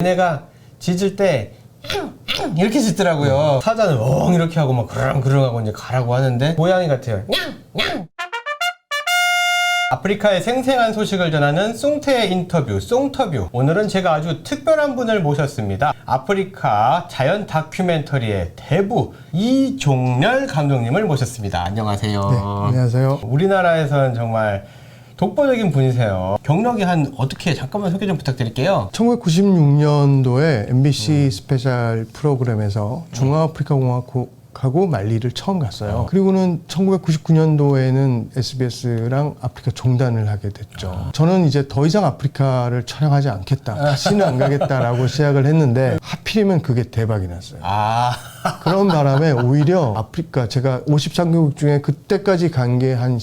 얘네가 짖을 때 이렇게 짖더라고요. 사자는 엉 이렇게 하고 막 그르렁그르렁 하고 이제 가라고 하는데 고양이 같아요. 아프리카의 생생한 소식을 전하는 송태의 인터뷰, 송터뷰. 오늘은 제가 아주 특별한 분을 모셨습니다. 아프리카 자연 다큐멘터리의 대부 이종렬 감독님을 모셨습니다. 안녕하세요. 네, 안녕하세요. 우리나라에서는 정말 독보적인 분이세요. 경력이 한 어떻게 잠깐만 소개 좀 부탁드릴게요. 1996년도에 MBC 스페셜 프로그램에서 중앙아프리카 공화국하고 말리를 처음 갔어요. 그리고는 1999년도에는 SBS랑 아프리카 종단을 하게 됐죠. 저는 이제 더 이상 아프리카를 촬영하지 않겠다. 다시는 안 가겠다라고 시작을 했는데 하필이면 그게 대박이 났어요. 아, 그런 바람에 오히려 아프리카 제가 53개국 중에 그때까지 간 게 한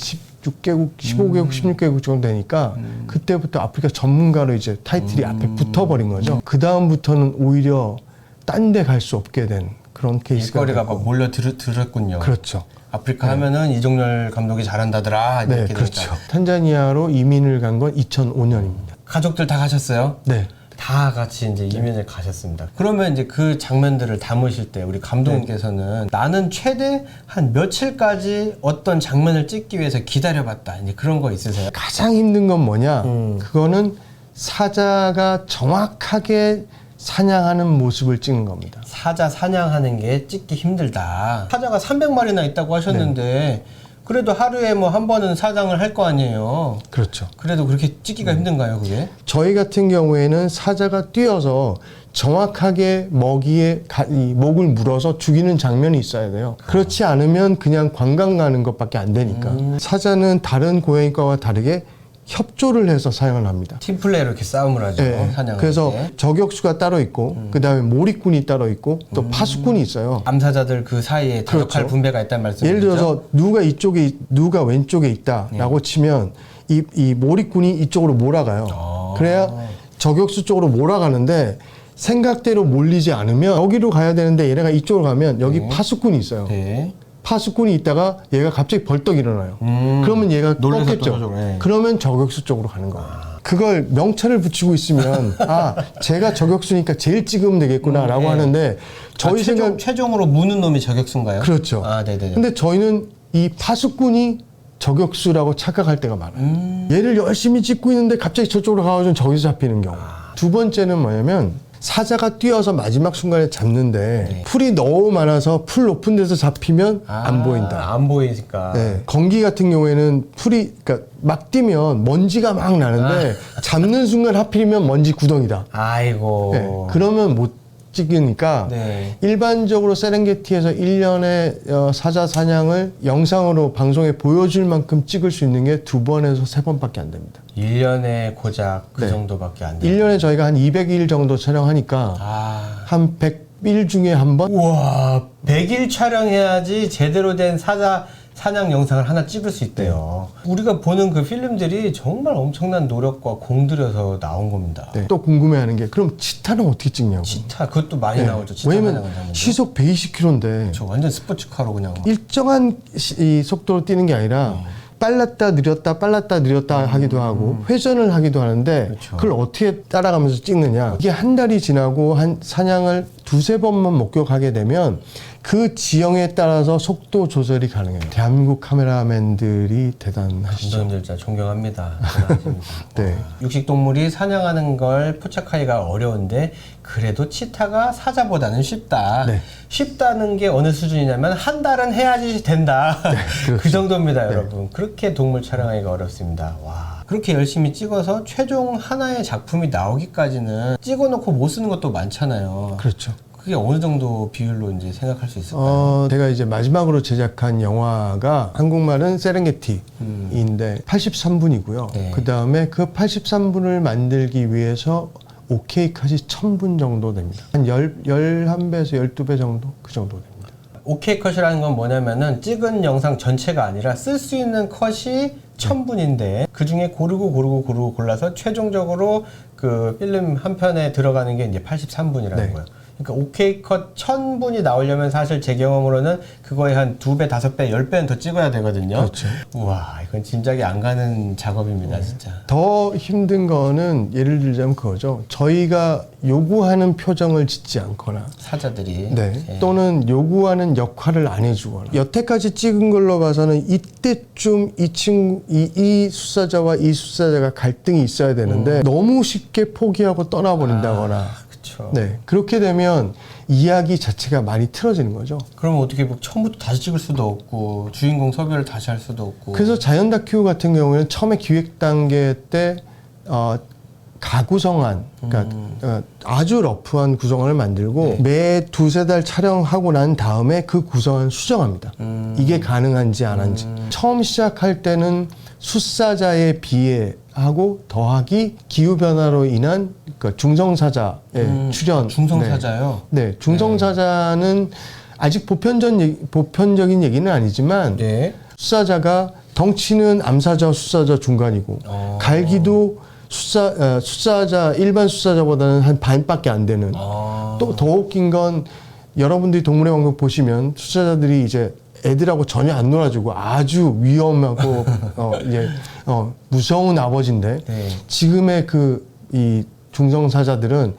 16개국, 15개국, 16개국 정도 되니까 그때부터 아프리카 전문가로 이제 타이틀이 앞에 붙어버린 거죠. 그 다음부터는 오히려 딴 데 갈 수 없게 된 그런 케이스가 일거리가. 막 몰려 들, 들었군요. 그렇죠. 아프리카 하면은 이종렬 감독이 잘한다더라. 네, 이렇게 그렇죠. 되니까. 탄자니아로 이민을 간 건 2005년입니다. 가족들 다 가셨어요? 네. 다 같이 이제 이민을 가셨습니다. 그러면 이제 그 장면들을 담으실 때 우리 감독님께서는 나는 최대 한 며칠까지 어떤 장면을 찍기 위해서 기다려봤다. 이제 그런 거 있으세요? 가장 힘든 건 뭐냐? 음. 그거는 사자가 정확하게 사냥하는 모습을 찍는 겁니다. 사자 사냥하는 게 찍기 힘들다. 사자가 300마리나 있다고 하셨는데 네. 그래도 하루에 뭐 한 번은 사냥을 할 거 아니에요. 그렇죠. 그래도 그렇게 찍기가 음. 힘든가요, 그게? 저희 같은 경우에는 사자가 뛰어서 정확하게 먹이에 가- 이 목을 물어서 죽이는 장면이 있어야 돼요. 그렇지 않으면 그냥 관광 가는 것밖에 안 되니까. 사자는 다른 고양이과와 다르게 협조를 해서 사용을 합니다. 팀플레이로 이렇게 싸움을 하죠. 예. 사냥을. 그래서 저격수가 따로 있고, 그 다음에 몰입꾼이 따로 있고, 또 파수꾼이 있어요. 암사자들 그 사이에 그렇죠. 분배가 있다는 말씀이죠. 예를 들어서 누가 이쪽에 누가 왼쪽에 있다라고 치면 이, 이 몰입꾼이 이쪽으로 몰아가요. 아. 그래야 저격수 쪽으로 몰아가는데 생각대로 몰리지 않으면 여기로 가야 되는데 얘네가 이쪽으로 가면 여기 파수꾼이 있어요. 네. 파수꾼이 있다가 얘가 갑자기 벌떡 일어나요. 음. 그러면 얘가 놀라서 꺾겠죠. 예. 그러면 저격수 쪽으로 가는 거예요. 그걸 명찰을 붙이고 있으면 아 제가 저격수니까 제일 찍으면 되겠구나라고 음, 예. 하는데 저희 아, 생각 최종, 최종으로 무는 놈이 저격수인가요? 그렇죠. 아, 네네네. 근데 저희는 이 파수꾼이 저격수라고 착각할 때가 많아요. 음. 얘를 열심히 찍고 있는데 갑자기 저쪽으로 가가지고 저기서 잡히는 경우. 아. 두 번째는 뭐냐면 사자가 뛰어서 마지막 순간에 잡는데 네. 풀이 너무 많아서 풀 높은 데서 잡히면 아, 안 보인다. 안 보이니까. 네. 건기 같은 경우에는 풀이 그러니까 막 뛰면 먼지가 막 나는데 아. 잡는 순간 하필이면 먼지 구덩이다. 아이고. 네. 그러면 못 찍으니까 네. 일반적으로 세렝게티에서 1년에 어, 사자 사냥을 영상으로 방송에 보여줄 만큼 찍을 수 있는 게 두 번에서 세 번밖에 안 됩니다. 1년에 고작 그 네. 정도밖에 안 돼요. 1년에 저희가 한 200일 정도 촬영하니까 아. 한 100일 중에 한 번? 우와, 100일 촬영해야지 제대로 된 사자 사냥 영상을 하나 찍을 수 있대요. 네. 우리가 보는 그 필름들이 정말 엄청난 노력과 공들여서 나온 겁니다. 네. 또 궁금해하는 게 그럼 치타는 어떻게 찍냐고. 치타 그것도 많이 네. 나오죠. 치타 왜냐면. 시속 120km인데 저 완전 스포츠카로 그냥 막. 일정한 시- 이 속도로 뛰는 게 아니라 빨랐다 느렸다 빨랐다 느렸다 하기도 하고 회전을 하기도 하는데. 그걸 어떻게 따라가면서 찍느냐 이게 한 달이 지나고 한 사냥을 두세 번만 목격하게 되면 그 지형에 따라서 속도 조절이 가능해요 대한민국 카메라맨들이 대단하시죠 감독님들 진짜 존경합니다. 대단하십니다. 네. 와. 육식동물이 사냥하는 걸 포착하기가 어려운데 그래도 치타가 사자보다는 쉽다. 네. 쉽다는 게 어느 수준이냐면 한 달은 해야지 된다. 그렇죠. 그 정도입니다, 여러분. 그렇게 동물 촬영하기가 어렵습니다. 와. 그렇게 열심히 찍어서 최종 하나의 작품이 나오기까지는 찍어놓고 못 쓰는 것도 많잖아요. 그렇죠 그게 어느 정도 비율로 이제 생각할 수 있을까요? 어, 제가 이제 마지막으로 제작한 영화가 한국말은 세렝게티인데 83분이고요. 네. 그 다음에 그 83분을 만들기 위해서 오케이 컷이 1000분 정도 됩니다. 한 10, 11배에서 12배 정도? 그 정도 됩니다. 오케이 컷이라는 건 뭐냐면은 찍은 영상 전체가 아니라 쓸 수 있는 컷이 천 분인데 그 중에 고르고 고르고 고르고 골라서 최종적으로 그 필름 한 편에 들어가는 게 이제 83분이라는 네. 거예요. 그러니까 오케이 컷 1000분이 나오려면 사실 제 경험으로는 그거에 한두 배, 다섯 배, 열 배는 더 찍어야 되거든요. 그렇죠. 우와, 이건 짐작이 안 가는 작업입니다, 진짜. 더 힘든 거는 예를 들자면 그거죠. 저희가 요구하는 표정을 짓지 않거나 사자들이. 네. 예. 또는 요구하는 역할을 안 해주거나 여태까지 찍은 걸로 봐서는 이때쯤 이 친구 이, 이 수사자와 이 수사자가 갈등이 있어야 되는데 너무 쉽게 포기하고 떠나버린다거나 아, 그쵸. 네 그렇게 되면 이야기 자체가 많이 틀어지는 거죠. 그러면 어떻게 뭐 처음부터 다시 찍을 수도 없고 주인공 섭외를 다시 할 수도 없고. 그래서 자연 다큐 같은 경우에는 처음에 기획 단계 때 어, 가구성안, 그러니까 어, 아주 러프한 구성안을 만들고 매 두세 달 촬영하고 난 다음에 그 구성안 수정합니다. 이게 가능한지 안 한지. 처음 시작할 때는 수사자에 비해 하고 더하기 기후 변화로 인한 그 중성사자의 음, 출현. 중성사자요. 네, 네 중성사자는 아직 보편적 얘기- 보편적인 얘기는 아니지만 네. 수사자가 덩치는 암사자, 수사자 중간이고 어. 갈기도 수사 어, 수사자 일반 수사자보다는 한 반밖에 안 되는. 아. 또더 웃긴 건 여러분들이 동물의 왕국 보시면 수사자들이 이제 애들하고 전혀 안 놀아주고 아주 위험하고 어, 이제 어, 무서운 아버지인데 네. 지금의 그 이 중성사자들은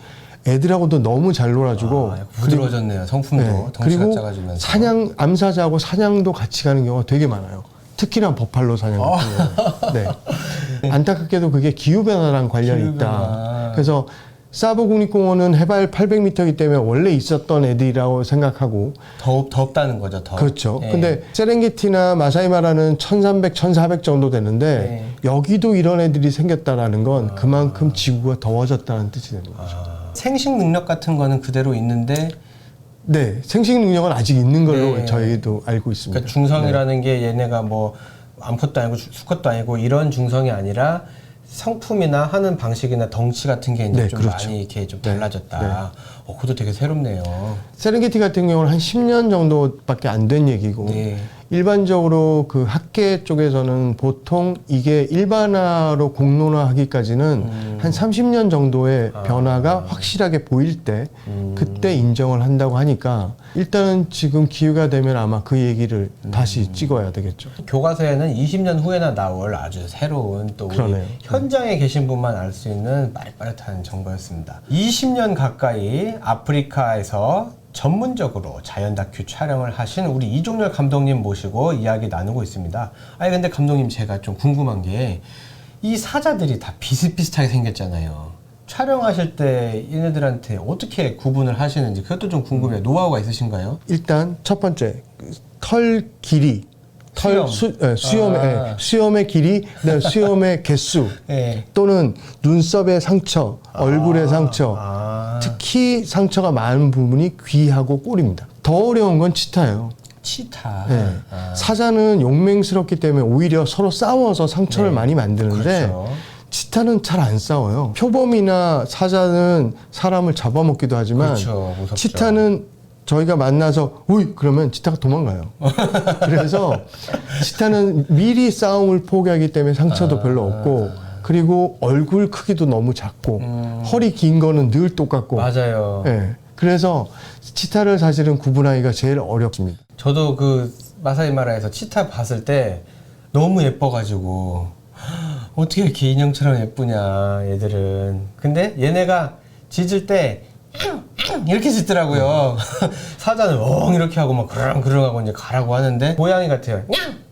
애들하고도 너무 잘 놀아주고 아, 부드러워졌네요. 성품도 네. 덩치가 그리고 작아지면서. 사냥 암사자하고 사냥도 같이 가는 경우가 되게 많아요. 특히나 버팔로 사냥 아. 같은 경우. 네. 안타깝게도 그게 기후 변화랑 관련이 기후 있다. 그래서 사보 국립공원은 해발 800m이기 때문에 원래 있었던 애들이라고 생각하고 더 덥다는 거죠. 더. 그렇죠. 예. 근데 세렝게티나 마사이마라는 1300, 1400 정도 되는데 네. 여기도 이런 애들이 생겼다라는 건 그만큼 지구가 더워졌다는 뜻이 되는 거예요. 아, 생식 능력 같은 거는 그대로 있는데 네, 생식 능력은 아직 있는 걸로 네. 저희도 알고 있습니다. 그러니까 중성이라는 게 얘네가 뭐 암컷도 아니고 수- 수컷도 아니고 이런 중성이 아니라 성품이나 하는 방식이나 덩치 같은 게 이제 네, 좀 그렇죠. 많이 이렇게 좀 네, 달라졌다. 어, 그것도 되게 새롭네요. 세렝게티 같은 경우는 한 10년 정도밖에 안 된 얘기고 네. 일반적으로 그 학계 쪽에서는 보통 이게 일반화로 공론화하기까지는 음. 한 30년 정도의 아. 변화가 확실하게 보일 때 음. 그때 인정을 한다고 하니까 일단은 지금 기회가 되면 아마 그 얘기를 음. 다시 찍어야 되겠죠. 교과서에는 20년 후에나 나올 아주 새로운 또 우리 그러네요. 현장에 계신 분만 알 수 있는 빠릿빠릿한 정보였습니다. 20년 가까이 아프리카에서 전문적으로 자연 다큐 촬영을 하신 우리 이종렬 감독님 모시고 이야기 나누고 있습니다. 아니 근데 감독님 제가 좀 궁금한 게 이 사자들이 다 비슷비슷하게 생겼잖아요. 촬영하실 때 얘네들한테 어떻게 구분을 하시는지 그것도 좀 궁금해요. 노하우가 있으신가요? 일단 첫 번째 털 길이 털 수염. 수, 예, 수염의 아. 예, 수염의 길이 그다음에 수염의 개수 네. 또는 눈썹의 상처, 얼굴의 상처, 아, 특히 상처가 많은 부분이 귀하고 꼬리입니다. 더 어려운 건 치타예요. 치타. 예. 아. 사자는 용맹스럽기 때문에 오히려 서로 싸워서 상처를 네. 많이 만드는데 그렇죠. 치타는 잘 안 싸워요. 표범이나 사자는 사람을 잡아먹기도 하지만 그렇죠. 무섭죠. 치타는 저희가 만나서 우이 그러면 치타가 도망가요. 그래서 치타는 미리 싸움을 포기하기 때문에 상처도 별로 없고 그리고 얼굴 크기도 너무 작고 음. 허리 긴 거는 늘 똑같고 맞아요. 예. 그래서 치타를 사실은 구분하기가 제일 어렵습니다. 저도 그 마사이마라에서 치타 봤을 때 너무 예뻐가지고 어떻게 이렇게 인형처럼 예쁘냐 얘들은. 근데 얘네가 짖을 때 이렇게 짖더라고요. 사자는 엉 이렇게 하고 막 그르렁 그르렁 하고 이제 가라고 하는데 고양이 같아요.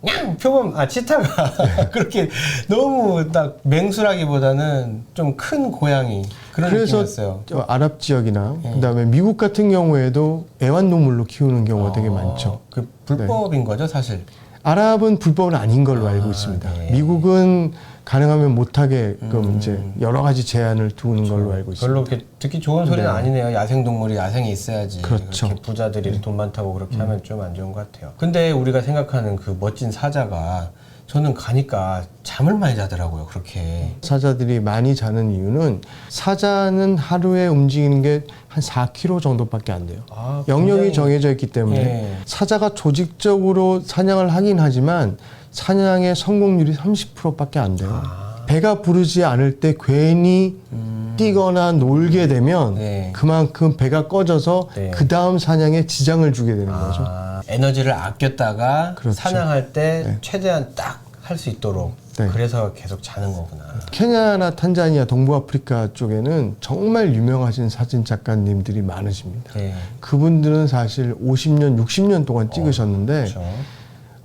냥 표범 아 치타가 그렇게 너무 딱 맹수라기보다는 좀 큰 고양이 그런 느낌이었어요. 저 아랍 지역이나 예. 그다음에 미국 같은 경우에도 애완동물로 키우는 경우가 되게 어, 많죠. 그 불법인 거죠 사실. 아랍은 불법은 아닌 걸로 알고 있습니다. 네. 미국은 가능하면 못하게 그 음. 이제 여러 가지 제한을 두는 걸로 알고 있습니다. 별로 이렇게 듣기 좋은 소리는 네. 아니네요. 야생 동물이 야생에 있어야지. 그렇죠. 렇게 부자들이 돈 많다고 그렇게 하면 좀 안 좋은 것 같아요. 근데 우리가 생각하는 그 멋진 사자가 저는 가니까 잠을 많이 자더라고요. 그렇게. 사자들이 많이 자는 이유는 사자는 하루에 움직이는 게 한 4km 정도밖에 안 돼요. 아, 영역이 굉장히- 정해져 있기 때문에 예. 사자가 조직적으로 사냥을 하긴 하지만 사냥의 성공률이 30%밖에 안 돼요. 아. 배가 부르지 않을 때 괜히 음. 뛰거나 놀게 되면 네. 그만큼 배가 꺼져서 네. 그 다음 사냥에 지장을 주게 되는 거죠. 아, 에너지를 아꼈다가 그렇죠. 사냥할 때 네. 최대한 딱 할 수 있도록 네. 그래서 계속 자는 거구나. 케냐나 탄자니아, 동부아프리카 쪽에는 정말 유명하신 사진 작가님들이 많으십니다. 네. 그분들은 사실 50년, 60년 동안 찍으셨는데 그렇죠.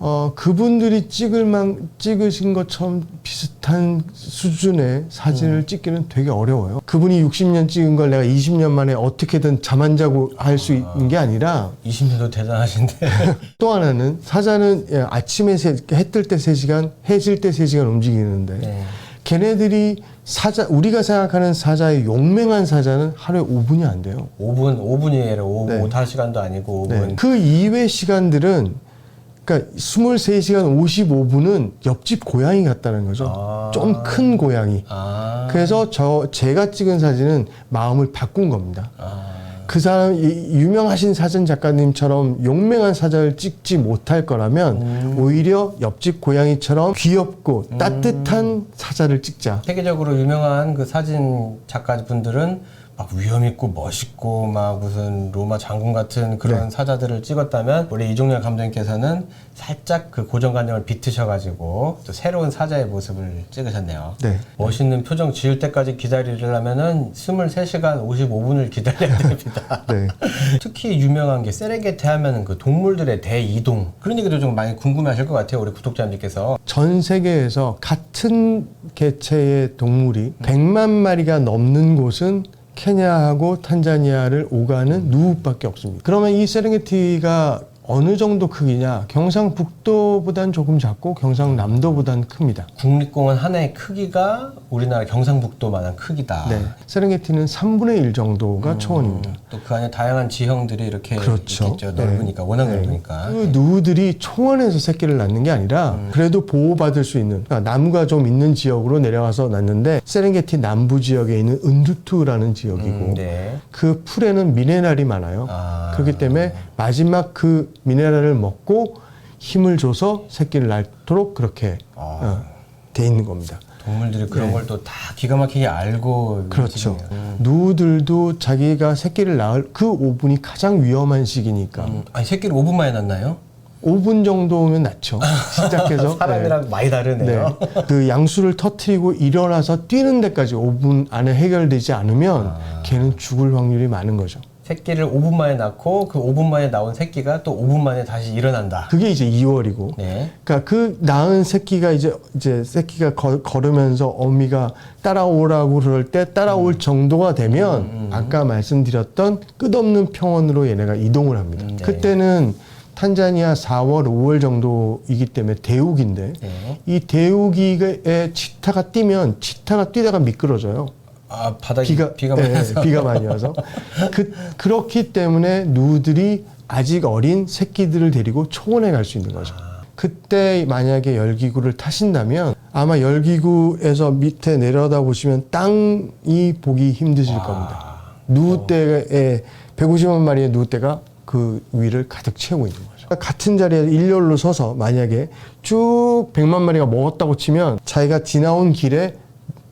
어, 그분들이 찍을 만 찍으신 것처럼 비슷한 수준의 사진을 음. 찍기는 되게 어려워요. 그분이 60년 찍은 걸 내가 20년 만에 어떻게든 잠 안 자고 할 수 있는 게 아니라 20년도 대단하신데. 또 하나는 사자는 예, 아침에 해뜰 때 3시간, 해질 때 3시간 움직이는데 네. 걔네들이 사자 우리가 생각하는 사자의 용맹한 사자는 하루에 5분이 안 돼요. 5분, 5분이에요. 5분, 네. 못할 시간도 아니고 5분. 네. 그 이외 시간들은 그러니까 23시간 55분은 옆집 고양이 같다는 거죠. 아. 좀큰 고양이. 아. 그래서 저 제가 찍은 사진은 마음을 바꾼 겁니다. 아. 그 사람 이 유명하신 사진 작가님처럼 용맹한 사자를 찍지 못할 거라면 오히려 옆집 고양이처럼 귀엽고 따뜻한 사자를 찍자. 세계적으로 유명한 그 사진 작가분들은 막 위험 있고 멋있고 막 무슨 로마 장군 같은 그런 네. 사자들을 찍었다면 우리 이종렬 감독님께서는 살짝 그 고정관념을 비트셔가지고 또 새로운 사자의 모습을 찍으셨네요. 네. 멋있는 표정 지을 때까지 기다리려면은 23시간 55분을 기다려야 됩니다. 네. 특히 유명한 게 세렝게티 하면은 그 동물들의 대이동 그런 얘기도 좀 많이 궁금해하실 것 같아요 우리 구독자님들께서 전 세계에서 같은 개체의 동물이 100만 마리가 넘는 곳은 케냐하고 탄자니아를 오가는 누우밖에 없습니다. 그러면 이 세렝게티가 어느 정도 크기냐? 경상북도보단 조금 작고 경상남도보단 큽니다. 국립공원 하나의 크기가 우리나라 경상북도만한 크기다. 네. 세렝게티는 3분의 1 정도가 초원입니다. 또 그 안에 다양한 지형들이 이렇게 그렇죠. 있겠죠. 넓으니까 워낙 네. 넓으니까. 그 누들이 초원에서 새끼를 낳는 게 아니라 음. 그래도 보호받을 수 있는 그러니까 나무가 좀 있는 지역으로 내려가서 낳는데 세렝게티 남부 지역에 있는 은두투라는 지역이고 음, 네. 그 풀에는 미네랄이 많아요. 아. 그렇기 때문에 마지막 그 미네랄을 먹고 힘을 줘서 새끼를 낳도록 그렇게 아. 어, 돼 있는 겁니다. 동물들이 그런 걸또 다 기가 막히게 알고 네. 그렇죠. 음. 누들도 자기가 새끼를 낳을 그 5분이 가장 위험한 시기니까 음, 아니 새끼를 5분 만에 낳나요? 5분 정도면 낫죠. 시작해서 사람이랑 많이 다르네요. 네. 그 양수를 터트리고 일어나서 뛰는 데까지 5분 안에 해결되지 않으면 아. 걔는 죽을 확률이 많은 거죠. 새끼를 5분 만에 낳고 그 5분 만에 나온 새끼가 또 5분 만에 다시 일어난다. 그게 이제 2월이고. 네. 그러니까 그 낳은 새끼가 이제 이제 새끼가 거, 걸으면서 어미가 따라오라고 그럴 때 따라올 음. 정도가 되면 아까 말씀드렸던 끝없는 평원으로 얘네가 이동을 합니다. 음, 네. 그때는 탄자니아 4월, 5월 정도이기 때문에 대우기인데 네. 이 대우기에 치타가 뛰면 치타가 뛰다가 미끄러져요. 아 바닥이 비가 비가 예, 많이 와서. 비가 많이 와서 그 그렇기 때문에 누들이 아직 어린 새끼들을 데리고 초원에 갈 수 있는 거죠. 그때 만약에 열기구를 타신다면 아마 열기구에서 밑에 내려다 보시면 땅이 보기 힘드실 겁니다. 누떼에 150만 마리의 누떼가 그 위를 가득 채우고 있는 거죠. 같은 자리에 일렬로 서서 만약에 쭉 100만 마리가 먹었다고 치면 자기가 지나온 길에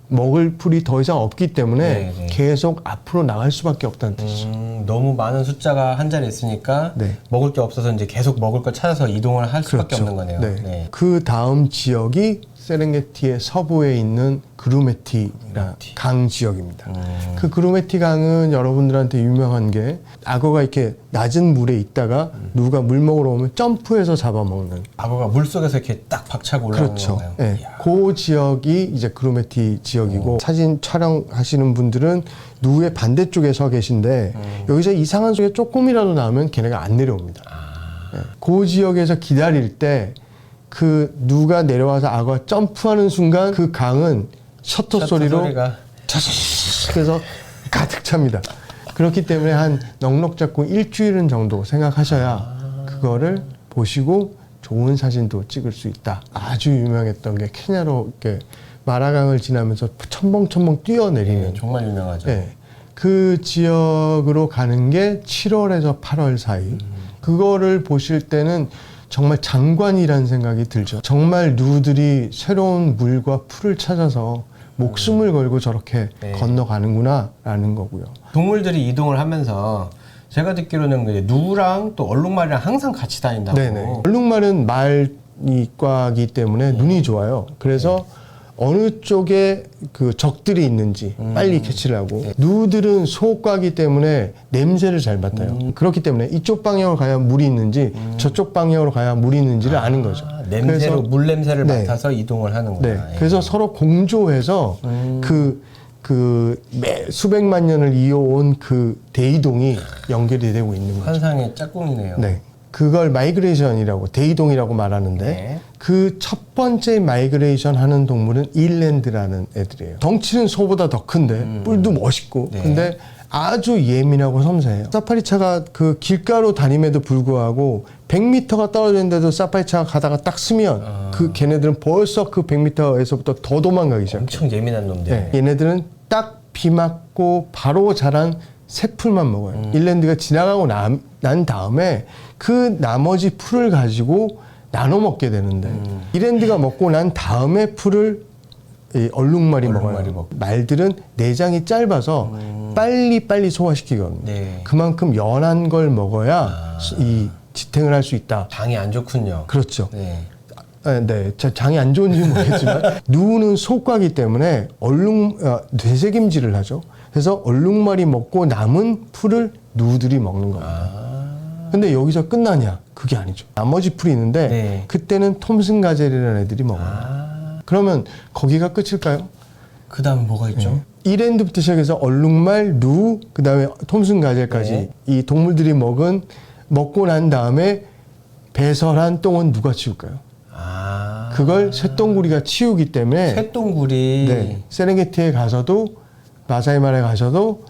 먹을 풀이 더 이상 없기 때문에 네, 네. 계속 앞으로 나갈 수밖에 없다는 뜻이죠. 음, 너무 많은 숫자가 한 자리에 있으니까 네. 먹을 게 없어서 이제 계속 먹을 걸 찾아서 이동을 할 수밖에 그렇죠. 없는 거네요. 네. 네. 그 다음 지역이 세렝게티의 서부에 있는 그루메티라 강 지역입니다. 음. 그 그루메티 강은 여러분들한테 유명한 게 악어가 이렇게 낮은 물에 있다가 누가 물 먹으러 오면 점프해서 잡아먹는 악어가 물 속에서 이렇게 딱 박차고 올라오는 그렇죠. 건가요? 예. 이야. 그 지역이 이제 그루메티 지역이고 사진 촬영하시는 분들은 누의 반대쪽에 서 계신데 여기서 이상한 소리 조금이라도 나오면 걔네가 안 내려옵니다. 예. 그 지역에서 기다릴 때 그 누가 내려와서 악어가 점프하는 순간 그 강은 셔터, 소리로 소리가 해서 가득 찹니다. 그렇기 때문에 한 넉넉 잡고 일주일은 정도 생각하셔야 그거를 보시고 좋은 사진도 찍을 수 있다. 아주 유명했던 게 케냐로 이렇게 마라강을 지나면서 첨벙첨벙 뛰어내리는 네, 정말 유명하죠. 네. 그 지역으로 가는 게 7월에서 8월 사이. 그거를 보실 때는 정말 장관이라는 생각이 들죠. 정말 누들이 새로운 물과 풀을 찾아서 목숨을 걸고 저렇게 음. 네. 건너가는구나라는 거고요. 동물들이 이동을 하면서 제가 듣기로는 그 누랑 또 얼룩말이랑 항상 같이 다닌다고. 네네. 얼룩말은 말이과기 때문에 네. 눈이 좋아요. 그래서 어느 쪽에 그 적들이 있는지 음. 빨리 캐치를 하고 네. 누들은 소과기 때문에 냄새를 잘 맡아요. 음. 그렇기 때문에 이쪽 방향으로 가야 물이 있는지 저쪽 방향으로 가야 물이 있는지를 아는 거죠. 아, 냄새로 그래서- 물 냄새를 네. 맡아서 이동을 하는구나. 네. 예. 그래서 서로 공조해서 음. 그, 그, 매, 수백만 년을 이어온 그 대이동이 연결이 되고 있는 거죠. 환상의 짝꿍이네요. 네. 그걸 마이그레이션이라고, 대이동이라고 말하는데, 네. 그첫 번째 마이그레이션 하는 동물은 일랜드라는 애들이에요. 덩치는 소보다 더 큰데, 뿔도 멋있고, 음. 네. 근데 아주 예민하고 섬세해요. 사파리차가 그 길가로 다님에도 불구하고 100m가 떨어져 있는데도 사파리차가 가다가 딱 쓰면 아. 그 걔네들은 벌써 그 100m에서부터 더 도망가기 시작해요. 엄청 예민한 놈들. 네. 얘네들은 딱 비 맞고 바로 자란 새풀만 먹어요. 음. 일랜드가 지나가고 남- 난 다음에 그 나머지 풀을 가지고 나눠 먹게 되는데 음. 일랜드가 먹고 난 다음에 풀을 이 얼룩말이, 먹어요. 음. 말들은 내장이 짧아서 빨리 빨리 소화시키거든요. 네. 그만큼 연한 걸 먹어야 아. 이 지탱을 할 수 있다. 장이 안 좋군요. 그렇죠. 네. 아, 네, 자, 장이 안 좋은지는 모르겠지만 누는 소과기 때문에 얼룩 아, 뇌색임질을 하죠. 그래서 얼룩말이 먹고 남은 풀을 누들이 먹는 겁니다. 아. 근데 여기서 끝나냐? 그게 아니죠. 나머지 풀이 있는데 네. 그때는 톰슨 가젤이라는 애들이 먹어요. 아. 그러면 거기가 끝일까요? 그 다음 뭐가 있죠? 이랜드부터 시작해서 얼룩말, 누, 그다음에 톰슨 가젤까지 네. 이 동물들이 먹은 먹고 난 다음에 배설한 똥은 누가 치울까요? 아. 그걸 쇳덩구리가 치우기 때문에 쇳동굴이 네, 세렝게티에 가서도 마사이마라에 가셔도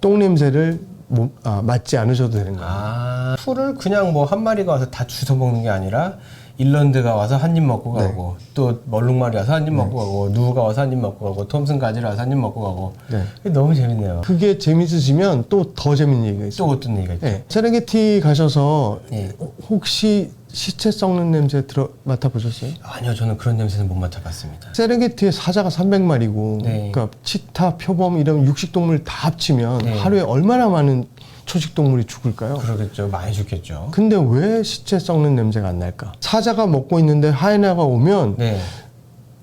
똥 냄새를 못- 아, 맡지 않으셔도 되는 거예요. 아. 풀을 그냥 뭐 한 마리가 와서 다 주워 먹는 게 아니라 일런드가 와서 한 입 먹고 네. 가고 또 멀룩말이 와서 한 입 먹고 가고 누가 와서 한 입 먹고 가고 톰슨 가지를 와서 한 입 먹고 가고 네. 이게 너무 재밌네요. 그게 재밌으시면 또 더 재밌는 얘기가 있어요. 또 어떤 얘기가 있죠? 네, 세렝게티 가셔서 네. 혹시 시체 썩는 냄새 들어 맡아보셨어요? 아니요, 저는 그런 냄새는 못 맡아봤습니다. 세렝게티에 사자가 300마리고, 네. 그러니까 치타, 표범 이런 육식동물 다 합치면 네. 하루에 얼마나 많은 초식동물이 죽을까요? 그러겠죠, 많이 죽겠죠. 근데 왜 시체 썩는 냄새가 안 날까? 사자가 먹고 있는데 하이에나가 오면 네.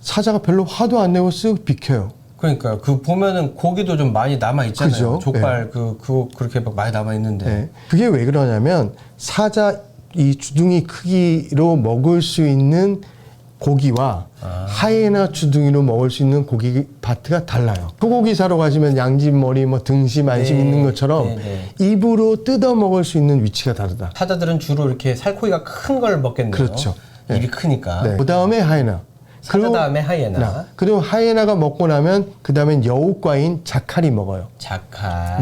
사자가 별로 화도 안 내고 쓱 비켜요. 그러니까 그 보면은 고기도 좀 많이 남아 있잖아요. 그죠? 족발 그그 그렇게 막 많이 남아 있는데. 네. 그게 왜 그러냐면 사자 이 주둥이 크기로 먹을 수 있는 고기와 아. 하이에나 주둥이로 먹을 수 있는 고기 파트가 달라요. 소고기 사러 가시면 양심 머리 뭐 등심 안심 네. 있는 것처럼 네, 입으로 뜯어 먹을 수 있는 위치가 다르다. 사자들은 주로 이렇게 살코기가 큰 걸 먹겠네요. 그렇죠. 네. 입이 크니까. 네. 그 다음에 하이에나. 그리고- 다음에 하이에나, 나. 그리고 하이에나가 먹고 나면 그 다음엔 여우과인 자칼이 먹어요. 자칼.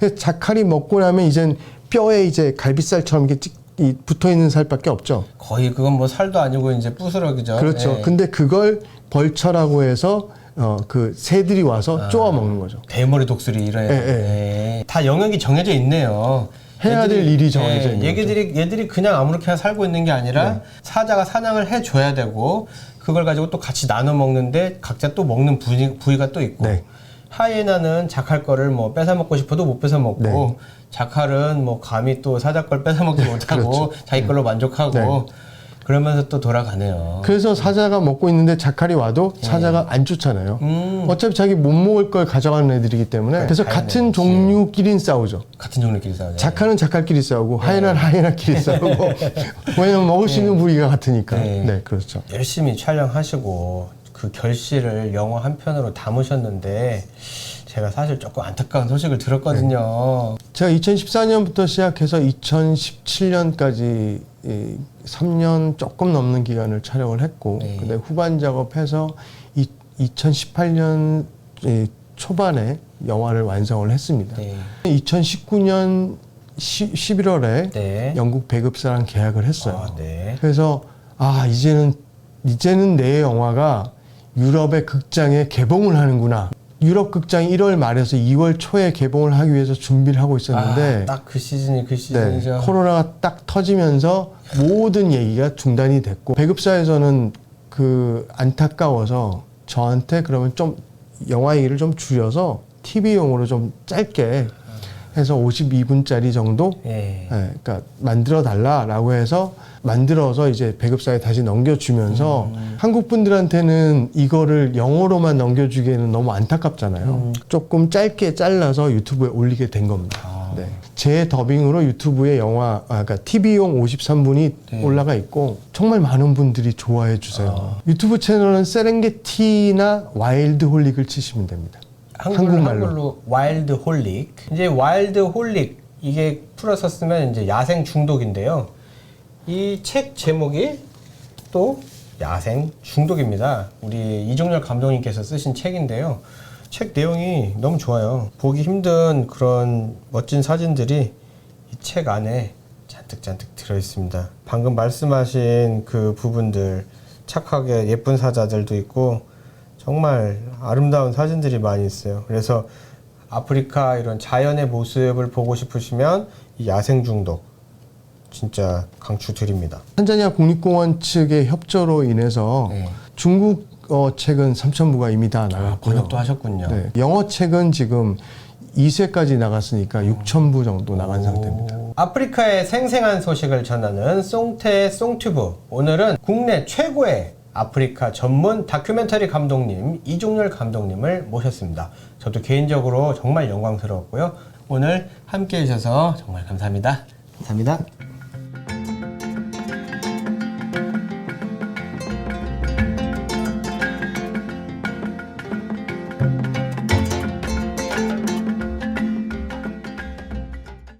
네. 자칼이 먹고 나면 이젠 뼈에 이제 갈비살처럼 이렇게 찍- 이 붙어 있는 살밖에 없죠. 거의 그건 뭐 살도 아니고 이제 부스러기죠. 그렇죠. 네. 근데 그걸 벌처라고 해서 어, 그 새들이 와서 아. 쪼아 먹는 거죠. 대머리 독수리 이런 예, 예. 네. 다 영역이 정해져 있네요. 해야 될 일이 정해져 있는 네. 얘기들이 얘들이 그냥 아무렇게 살고 있는 게 아니라 사자가 사냥을 해 줘야 되고 그걸 가지고 또 같이 나눠 먹는데 각자 또 먹는 부위, 부위가 또 있고 네. 하이에나는 자칼 거를 뭐 뺏어 먹고 싶어도 못 뺏어 먹고 네. 자칼은 뭐 감히 또 사자 걸 뺏어 먹지 못하고 그렇죠. 자기 걸로 만족하고 네. 그러면서 또 돌아가네요. 그래서 사자가 먹고 있는데 자칼이 와도 사자가 안 쫓잖아요. 네. 음. 어차피 자기 못 먹을 걸 가져가는 애들이기 때문에 네, 그래서 같은 법칙. 종류끼리는 싸우죠. 같은 종류끼리 싸우죠. 자칼은 자칼끼리 싸우고 하이에나는 하이에나끼리 싸우고 왜냐면 먹을 수 있는 부위가 같으니까. 네. 네, 그렇죠. 열심히 촬영하시고 그 결실을 영화 한 편으로 담으셨는데 제가 사실 조금 안타까운 소식을 들었거든요. 제가 2014년부터 시작해서 2017년까지 이 3년 조금 넘는 기간을 촬영을 했고, 네. 근데 후반 작업해서 이, 2018년 이 초반에 영화를 완성을 했습니다. 네. 2019년 11월에 네. 영국 배급사랑 계약을 했어요. 아, 네. 그래서 아 이제는 이제는 내 영화가 유럽의 극장에 개봉을 하는구나. 유럽 극장이 1월 말에서 2월 초에 개봉을 하기 위해서 준비를 하고 있었는데 아, 딱그 시즌이 그 네, 시즌이죠. 코로나가 딱 터지면서 모든 얘기가 중단이 됐고 배급사에서는 그 안타까워서 저한테 그러면 좀 영화 얘기를 좀 줄여서 TV용으로 좀 짧게 해서 52분짜리 정도 예. 예, 그러니까 만들어 달라라고 해서 만들어서 이제 배급사에 다시 넘겨주면서 한국 분들한테는 이거를 영어로만 넘겨주기에는 너무 안타깝잖아요. 조금 짧게 잘라서 유튜브에 올리게 된 겁니다. 네. 제 더빙으로 유튜브에 영화, 아, 그러니까 TV용 53분이 올라가 있고 정말 많은 분들이 좋아해 주세요. 유튜브 채널은 세렝게티나 와일드 홀릭을 치시면 됩니다. 한국말로. 한글로 와일드 홀릭. 이제 와일드 홀릭 이게 풀어서 쓰면 이제 야생 중독인데요. 이 책 제목이 또 야생 중독입니다. 우리 이종렬 감독님께서 쓰신 책인데요. 책 내용이 너무 좋아요. 보기 힘든 그런 멋진 사진들이 이 책 안에 잔뜩 잔뜩 들어 있습니다. 방금 말씀하신 그 부분들 착하게 예쁜 사자들도 있고 정말 아름다운 사진들이 많이 있어요. 그래서 아프리카 이런 자연의 모습을 보고 싶으시면 이 야생 중독 진짜 강추드립니다. 탄자니아 국립공원 측의 협조로 인해서 네. 중국 어, 책은 3천부가 이미 다 나갔고요. 아, 번역도 하셨군요. 네. 영어 책은 지금 2세까지 나갔으니까 6천부 정도 나간 상태입니다. 아프리카의 생생한 소식을 전하는 송태 송튜브. 오늘은 국내 최고의 아프리카 전문 다큐멘터리 감독님 이종렬 감독님을 모셨습니다. 저도 개인적으로 정말 영광스러웠고요. 오늘 함께 해주셔서 정말 감사합니다. 감사합니다.